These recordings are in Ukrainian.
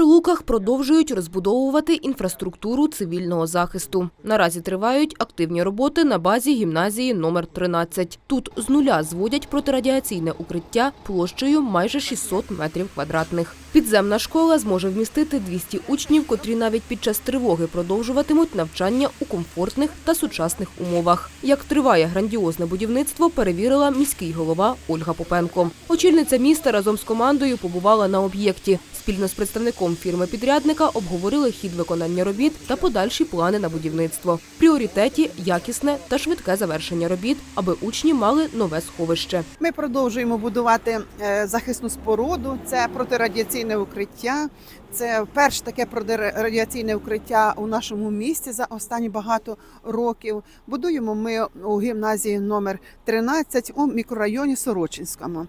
Прилуках продовжують розбудовувати інфраструктуру цивільного захисту. Наразі тривають активні роботи на базі гімназії номер 13. Тут з нуля зводять протирадіаційне укриття площею майже 600 метрів квадратних. Підземна школа зможе вмістити 200 учнів, котрі навіть під час тривоги продовжуватимуть навчання у комфортних та сучасних умовах. Як триває грандіозне будівництво, перевірила міський голова Ольга Попенко. Очільниця міста разом з командою побувала на об'єкті. Спільно з представником фірми-підрядника обговорили хід виконання робіт та подальші плани на будівництво. Пріоритеті якісне та швидке завершення робіт, аби учні мали нове сховище. Ми продовжуємо будувати е, захисну споруду. Це протирадіаційне укриття. Це перше таке протирадіаційне укриття у нашому місті за останні багато років. Будуємо ми у гімназії номер 13 у мікрорайоні Сорочинському.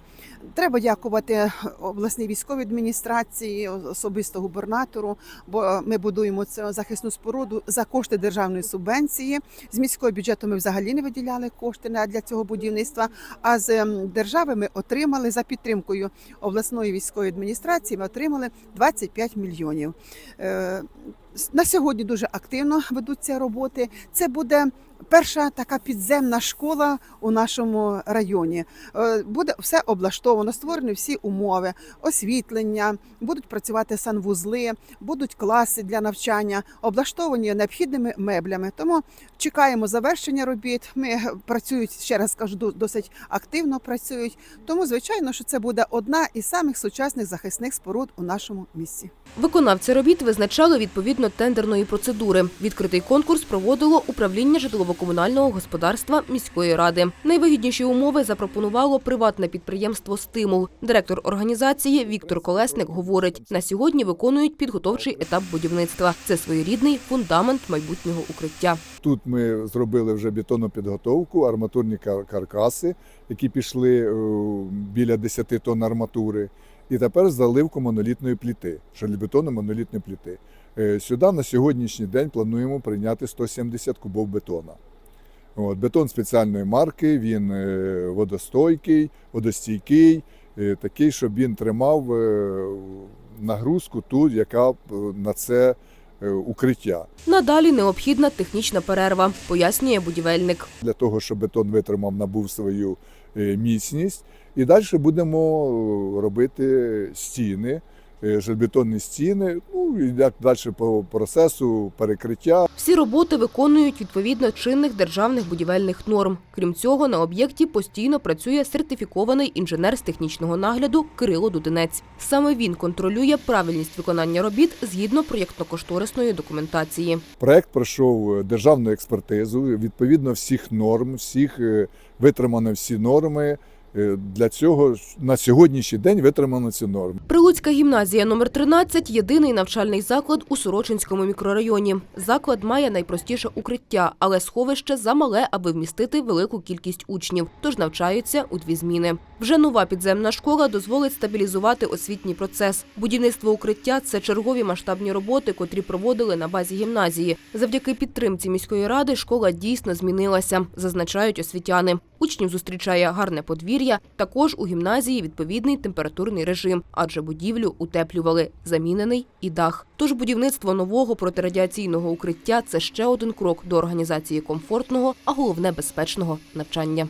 Треба дякувати обласній військовій адміністрації, особисто губернатору, бо ми будуємо цю захисну споруду за кошти державної субвенції. З міського бюджету ми взагалі не виділяли кошти для цього будівництва. А з держави ми отримали за підтримкою обласної військової адміністрації. Ми отримали 25 мільйонів. Е, На сьогодні дуже активно ведуться роботи. Це буде перша така підземна школа у нашому районі. Е, Буде все облаштовано, створені всі умови, освітлення, будуть працювати санвузли, будуть класи для навчання, облаштовані необхідними меблями. Тому чекаємо завершення робіт. Ми працюють ще раз кажу, досить активно працюють. Тому, звичайно, що це буде одна із самих сучасних захисних споруд у нашому місті. Виконавці робіт визначали відповідно тендерної процедури. Відкритий конкурс проводило управління житлово-комунального господарства міської ради. Найвигідніші умови запропонувало приватне підприємство Стимул. Директор організації Віктор Колесник говорить: на сьогодні виконують підготовчий етап будівництва. Це своєрідний фундамент майбутнього укриття. Тут ми зробили вже бетонну підготовку, арматурні кар- каркаси, які пішли е, біля 10 тонн арматури. І тепер заливку монолітної пліти, железобетонної монолітної пліти. Е, Сюди на сьогоднішній день плануємо прийняти 170 кубов бетона. От, бетон спеціальної марки, він е, водостойкий, водостійкий, е, такий, щоб він тримав нагрузку ту, яка на це укриття. Надалі необхідна технічна перерва, пояснює будівельник. для того, щоб бетон витримав, набув свою міцність. І далі будемо робити стіни, железобетонні стіни, ну і як далі по процесу перекриття. Всі роботи виконують відповідно чинних державних будівельних норм. Крім цього, на об'єкті постійно працює сертифікований інженер з технічного нагляду Кирило Дудинець. Саме він контролює правильність виконання робіт згідно проєктно-кошторисної документації. Проект пройшов е, державну експертизу, відповідно всіх норм, всіх е, витримано всі норми. Е, Для цього на сьогоднішній день витримано ці норми. Прилуцька гімназія номер 13 – єдиний навчальний заклад у Сорочинському мікрорайоні. Заклад має найпростіше укриття, але сховище замале, аби вмістити велику кількість учнів, тож навчаються у дві зміни. Вже нова підземна школа дозволить стабілізувати освітній процес. Будівництво укриття – це чергові масштабні роботи, котрі проводили на базі гімназії. Завдяки підтримці міської ради школа дійсно змінилася, зазначають освітяни. Учнів зустрічає гарне подвір'я. Також у гімназії відповідний температурний режим, адже будівлю утеплювали, замінений і дах. Тож будівництво нового протирадіаційного укриття це ще один крок до організації комфортного, а головне безпечного навчання.